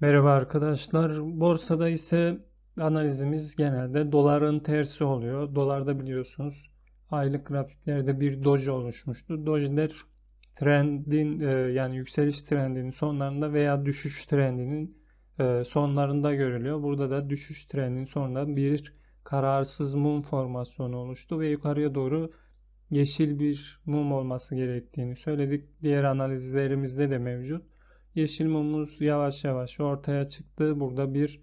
Merhaba arkadaşlar. Borsada ise analizimiz genelde doların tersi oluyor. Dolarda biliyorsunuz aylık grafiklerde bir doji oluşmuştu. Dojiler trendin e, yani yükseliş trendinin sonlarında veya düşüş trendinin e, sonlarında görülüyor. Burada da düşüş trendinin sonunda bir kararsız mum formasyonu oluştu ve yukarıya doğru yeşil bir mum olması gerektiğini söyledik. Diğer analizlerimizde de mevcut. Yeşil mumumuz yavaş yavaş ortaya çıktı. Burada bir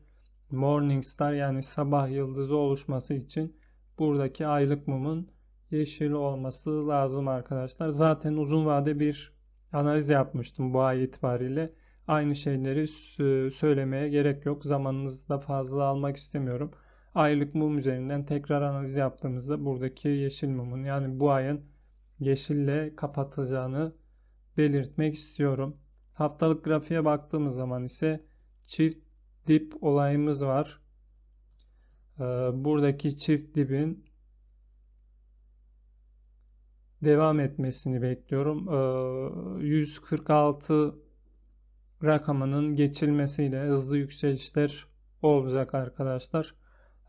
morning star yani sabah yıldızı oluşması için buradaki aylık mumun yeşil olması lazım arkadaşlar. Zaten uzun vade bir analiz yapmıştım bu ay itibariyle. Aynı şeyleri söylemeye gerek yok. Zamanınızı da fazla almak istemiyorum. Aylık mum üzerinden tekrar analiz yaptığımızda buradaki yeşil mumun yani bu ayın yeşille kapatacağını belirtmek istiyorum. Haftalık grafiğe baktığımız zaman ise çift dip olayımız var. Ee, buradaki çift dibin devam etmesini bekliyorum. 146 ee, rakamının geçilmesiyle hızlı yükselişler olacak arkadaşlar.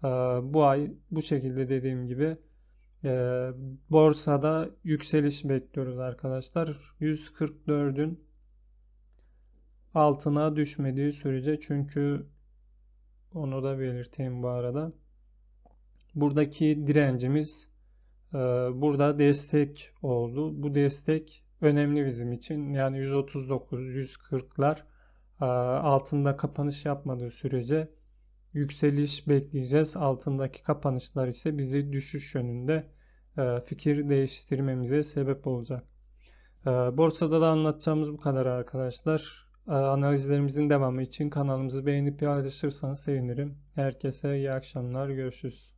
Ee, bu ay bu şekilde dediğim gibi borsada yükseliş bekliyoruz arkadaşlar. 144'ün altına düşmediği sürece çünkü onu da belirteyim bu arada. Buradaki direncimiz e, burada destek oldu. Bu destek önemli bizim için. Yani 139, 140'lar e, altında kapanış yapmadığı sürece yükseliş bekleyeceğiz. Altındaki kapanışlar ise bizi düşüş yönünde e, fikir değiştirmemize sebep olacak. Borsada da anlatacağımız bu kadar arkadaşlar. Ee, analizlerimizin devamı için kanalımızı beğenip paylaşırsanız sevinirim. Herkese iyi akşamlar. Görüşürüz.